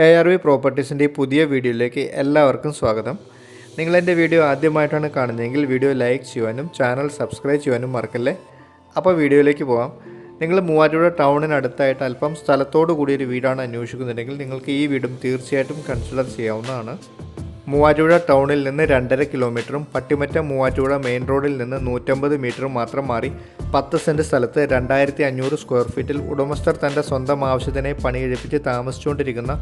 A R V പ്രോപ്പർട്ടീസിന്റെ ഈ പുതിയ വീഡിയോയിലേക്ക് എല്ലാവർക്കും സ്വാഗതം. നിങ്ങൾ എന്റെ വീഡിയോ ആദ്യമായിട്ടാണ് കാണുന്നതെങ്കിൽ വീഡിയോ ലൈക്ക് ചെയ്യുവാനും ചാനൽ സബ്സ്ക്രൈബ് ചെയ്യുവാനും മറക്കല്ലേ? അപ്പോൾ വീഡിയോയിലേക്ക് പോകാം നിങ്ങൾ മൂവാറ്റുപുഴ ടൗണിനടുത്തായിട്ട് അല്പം സ്ഥലത്തോടു കൂടിയൊരു വീടാണ് അന്വേഷിക്കുന്നുണ്ടെങ്കിൽ നിങ്ങൾക്ക് ഈ വീടും തീർച്ചയായിട്ടും കൺസിഡർ ചെയ്യാവുന്നതാണ്. മൂവാറ്റുപുഴ ടൗണിൽ നിന്ന് രണ്ടര കിലോമീറ്ററും പട്ടിമറ്റ മൂവാറ്റുപുഴ മെയിൻ റോഡിൽ നിന്ന് നൂറ്റമ്പത് മീറ്ററും മാത്രം മാറി പത്ത് സെന്റ് സ്ഥലത്ത് രണ്ടായിരത്തി അഞ്ഞൂറ് സ്ക്വയർ ഫീറ്റിൽ ഉടമസ്ഥർ തന്റെ സ്വന്തം ആവശ്യത്തിനായി പണിയെഴുപ്പിച്ച് താമസിച്ചുകൊണ്ടിരിക്കുന്ന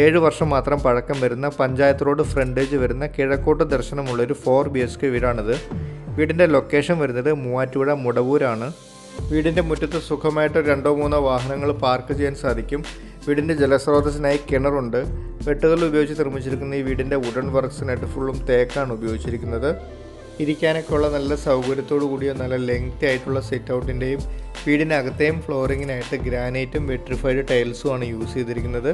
ഏഴ് വർഷം മാത്രം പഴക്കം വരുന്ന പഞ്ചായത്ത് റോഡ് ഫ്രണ്ടേജ് വരുന്ന കിഴക്കോട്ട് ദർശനമുള്ളൊരു ഫോർ ബി എച്ച് കെ വീടാണിത്. വീടിന്റെ ലൊക്കേഷൻ വരുന്നത് മൂവാറ്റുപുഴ മുടവൂരാണ്. വീടിന്റെ മുറ്റത്ത് സുഖമായിട്ട് രണ്ടോ മൂന്നോ വാഹനങ്ങൾ പാർക്ക് ചെയ്യാൻ സാധിക്കും. വീടിന്റെ ജലസ്രോതസ്സിനായി കിണറുണ്ട്. വെട്ടുകൾ ഉപയോഗിച്ച് നിർമ്മിച്ചിരിക്കുന്ന ഈ വീടിന്റെ വുഡൻ വർക്ക്സിനായിട്ട് ഫുള്ളും തേക്കാണ് ഉപയോഗിച്ചിരിക്കുന്നത്. ഇരിക്കാനൊക്കെ ഉള്ള നല്ല സൗകര്യത്തോടു കൂടിയ നല്ല ലെങ്തി ആയിട്ടുള്ള സിറ്റ് ഔട്ടിന്റെയും വീടിനകത്തെയും ഫ്ലോറിങ്ങിനായിട്ട് ഗ്രാനൈറ്റും വെട്രിഫൈഡ് ടൈൽസും ആണ് യൂസ് ചെയ്തിരിക്കുന്നത്.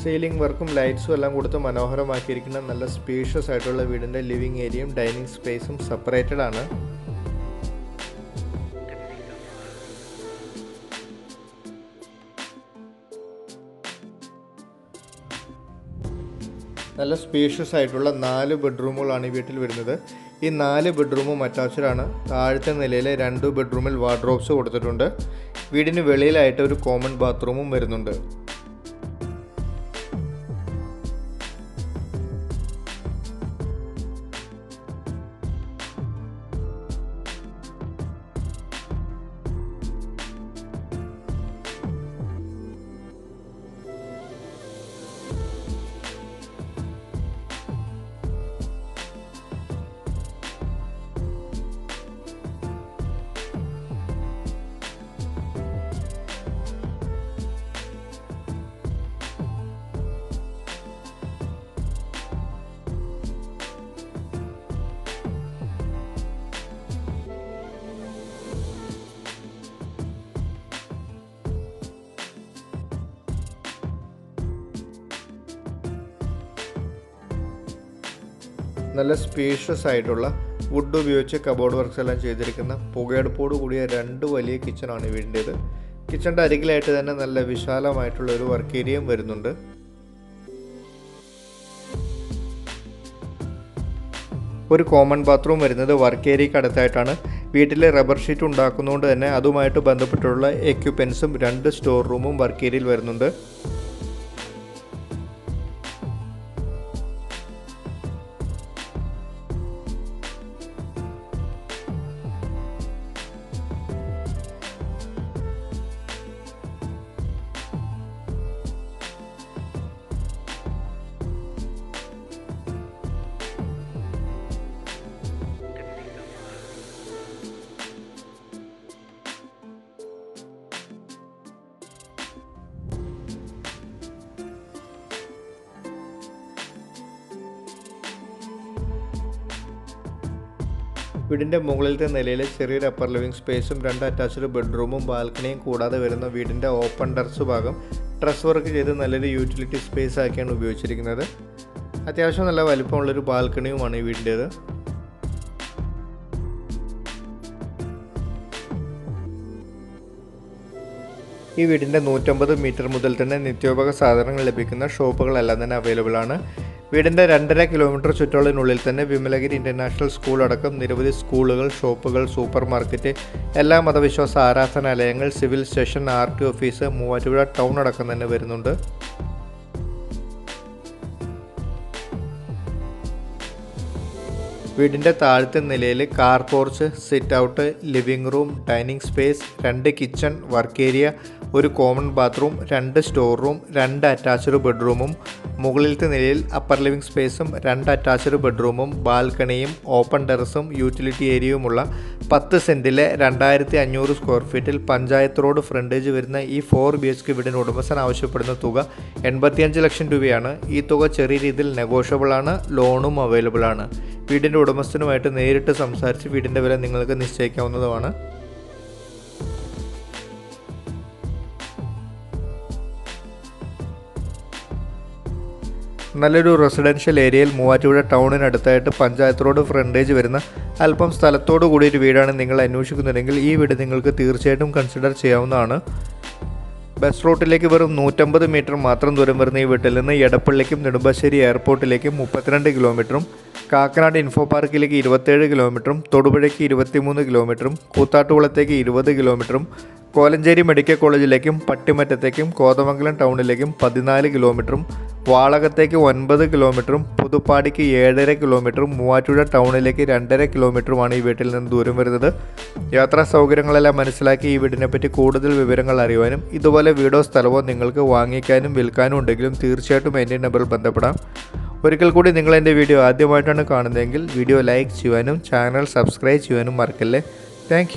സീലിംഗ് വർക്കും ലൈറ്റ്സും എല്ലാം കൊടുത്ത് മനോഹരമാക്കിയിരിക്കുന്ന നല്ല സ്പീഷ്യസ് ആയിട്ടുള്ള വീടിന്റെ ലിവിങ് ഏരിയയും ഡൈനിങ് സ്പേസും സെപ്പറേറ്റഡ് ആണ്. നല്ല സ്പേഷ്യസ് ആയിട്ടുള്ള നാല് ബെഡ്റൂമുകളാണ് ഈ വീട്ടിൽ വരുന്നത്. ഈ നാല് ബെഡ്റൂമും അറ്റാച്ച്ഡാണ് താഴത്തെ നിലയിലെ രണ്ട് ബെഡ്റൂമിൽ വാർഡ്രോബ്സ് കൊടുത്തിട്ടുണ്ട്. വീടിന് വെളിയിലായിട്ട് ഒരു കോമൺ ബാത്റൂമും വരുന്നുണ്ട്. നല്ല സ്പേഷ്യസ് ആയിട്ടുള്ള വുഡ് ഉപയോഗിച്ച് കബോർഡ് വർക്ക്സ് എല്ലാം ചെയ്തിരിക്കുന്ന പുകയെടുപ്പോട് കൂടിയ രണ്ട് വലിയ കിച്ചണാണ് വീടിന്റേത് കിച്ചണിന്റെ അരികിലായിട്ട് തന്നെ നല്ല വിശാലമായിട്ടുള്ള ഒരു വർക്ക് ഏരിയയും വരുന്നുണ്ട്. ഒരു കോമൺ ബാത്റൂം വരുന്നത് വർക്ക് ഏരിയയ്ക്ക് അടുത്തായിട്ടാണ്. വീട്ടിൽ റബ്ബർ ഷീറ്റ് ഉണ്ടാക്കുന്നതുകൊണ്ട് തന്നെ അതുമായിട്ട് ബന്ധപ്പെട്ടുള്ള എക്യുപ്മെൻസും രണ്ട് സ്റ്റോർ റൂമും വർക്ക് ഏരിയയിൽ വരുന്നുണ്ട്. വീടിന്റെ മുകളിലത്തെ നിലയിൽ ചെറിയൊരു അപ്പർ ലിവിംഗ് സ്പേസും രണ്ട് അറ്റാച്ച്ഡ് ബെഡ്റൂമും ബാൽക്കണിയും കൂടാതെ വരുന്ന വീടിന്റെ ഓപ്പൺ ടെറസ് ഭാഗം ഡ്രസ് വർക്ക് ചെയ്ത് നല്ലൊരു യൂട്ടിലിറ്റി സ്പേസ് ആക്കിയാണ് ഉപയോഗിച്ചിരിക്കുന്നത്. അത്യാവശ്യം നല്ല വലിപ്പമുള്ളൊരു ബാൽക്കണിയുമാണ് ഈ വീടിന്റേത് ഈ വീടിന്റെ നൂറ്റമ്പത് മീറ്റർ മുതൽ തന്നെ നിത്യോപയോഗ സാധനങ്ങൾ ലഭിക്കുന്ന ഷോപ്പുകളെല്ലാം തന്നെ അവൈലബിൾ ആണ്. വീടിന്റെ രണ്ടര കിലോമീറ്റർ ചുറ്റളവിനുള്ളിൽ തന്നെ വിമലഗിരി ഇന്റർനാഷണൽ സ്കൂൾ അടക്കം നിരവധി സ്കൂളുകൾ ഷോപ്പുകൾ സൂപ്പർ മാർക്കറ്റ് എല്ലാ മതവിശ്വാസ ആരാധനാലയങ്ങൾ civil station R T office Muvattupuzha town അടക്കം തന്നെ വരുന്നുണ്ട്. വീടിന്റെ താഴത്തെ നിലയിൽ car porch sit out living room dining space രണ്ട് കിച്ചൺ വർക്ക് ഏരിയ ഒരു കോമൺ ബാത്റൂം രണ്ട് സ്റ്റോർ റൂം രണ്ട് അറ്റാച്ച്ഡ് ബെഡ്റൂമും മുകളിലത്തെ നിലയിൽ അപ്പർ ലിവിംഗ് സ്പേസും രണ്ട് അറ്റാച്ച്ഡ് ബെഡ്റൂമും ബാൽക്കണിയും ഓപ്പൺ ടെറസും യൂട്ടിലിറ്റി ഏരിയയുമുള്ള പത്ത് സെന്റിലെ രണ്ടായിരത്തി അഞ്ഞൂറ് സ്ക്വയർ ഫീറ്റിൽ പഞ്ചായത്ത് റോഡ് ഫ്രണ്ടേജ് വരുന്ന ഈ ഫോർ ബി എച്ച് കെ വീടിന് ഉടമസ്ഥൻ ആവശ്യപ്പെടുന്ന തുക എൺപത്തിയഞ്ച് ലക്ഷം രൂപയാണ്. ഈ തുക ചെറിയ രീതിയിൽ നെഗോഷ്യബിൾ ആണ് ലോണും അവൈലബിൾ ആണ്. വീടിന്റെ ഉടമസ്ഥനുമായിട്ട് നേരിട്ട് സംസാരിച്ച് വീടിന്റെ വില നിങ്ങൾക്ക് നിശ്ചയിക്കാവുന്നതുമാണ്. നല്ലൊരു റെസിഡൻഷ്യൽ ഏരിയയിൽ മൂവാറ്റുപുഴ ടൗണിനടുത്തായിട്ട് പഞ്ചായത്ത് റോഡ് ഫ്രണ്ടേജ് വരുന്ന അല്പം സ്ഥലത്തോടു കൂടിയൊരു വീടാണ് നിങ്ങൾ അന്വേഷിക്കുന്നുണ്ടെങ്കിൽ ഈ വീട് നിങ്ങൾക്ക് തീർച്ചയായിട്ടും കൺസിഡർ ചെയ്യാവുന്നതാണ്. ബസ് റൂട്ടിലേക്ക് വെറും നൂറ്റമ്പത് മീറ്റർ മാത്രം ദൂരം വരുന്ന ഈ വീട്ടിൽ നിന്ന് എടപ്പള്ളിക്കും നെടുമ്പാശ്ശേരി എയർപോർട്ടിലേക്കും മുപ്പത്തിരണ്ട് കിലോമീറ്ററും കാക്കനാട് ഇൻഫോ പാർക്കിലേക്ക് ഇരുപത്തേഴ് കിലോമീറ്ററും തൊടുപുഴയ്ക്ക് ഇരുപത്തിമൂന്ന് കിലോമീറ്ററും കൂത്താട്ടുകുളത്തേക്ക് ഇരുപത് കിലോമീറ്ററും കോലഞ്ചേരി മെഡിക്കൽ കോളേജിലേക്കും പട്ടിമറ്റത്തേക്കും കോതമംഗലം ടൗണിലേക്കും പതിനാല് കിലോമീറ്ററും വാളകത്തേക്ക് ഒൻപത് കിലോമീറ്ററും പുതുപ്പാടിക്ക് ഏഴര കിലോമീറ്ററും മൂവാറ്റുപുഴ ടൗണിലേക്ക് രണ്ടര കിലോമീറ്ററുമാണ് ഈ വീട്ടിൽ നിന്ന് ദൂരം വരുന്നത്. യാത്രാ സൗകര്യങ്ങളെല്ലാം മനസ്സിലാക്കി ഈ വീടിനെ പറ്റി കൂടുതൽ വിവരങ്ങൾ അറിയുവാനും ഇതുപോലെ വീടോ സ്ഥലമോ നിങ്ങൾക്ക് വാങ്ങിക്കാനും വിൽക്കാനും ഉണ്ടെങ്കിലും തീർച്ചയായിട്ടും എന്റെ നമ്പറിൽ ബന്ധപ്പെടാം. ഒരിക്കൽ കൂടി നിങ്ങൾ എന്റെ വീഡിയോ ആദ്യമായിട്ടാണ് കാണുന്നതെങ്കിൽ വീഡിയോ ലൈക്ക് ചെയ്യുവാനും ചാനൽ സബ്സ്ക്രൈബ് ചെയ്യുവാനും മറക്കല്ലേ. താങ്ക്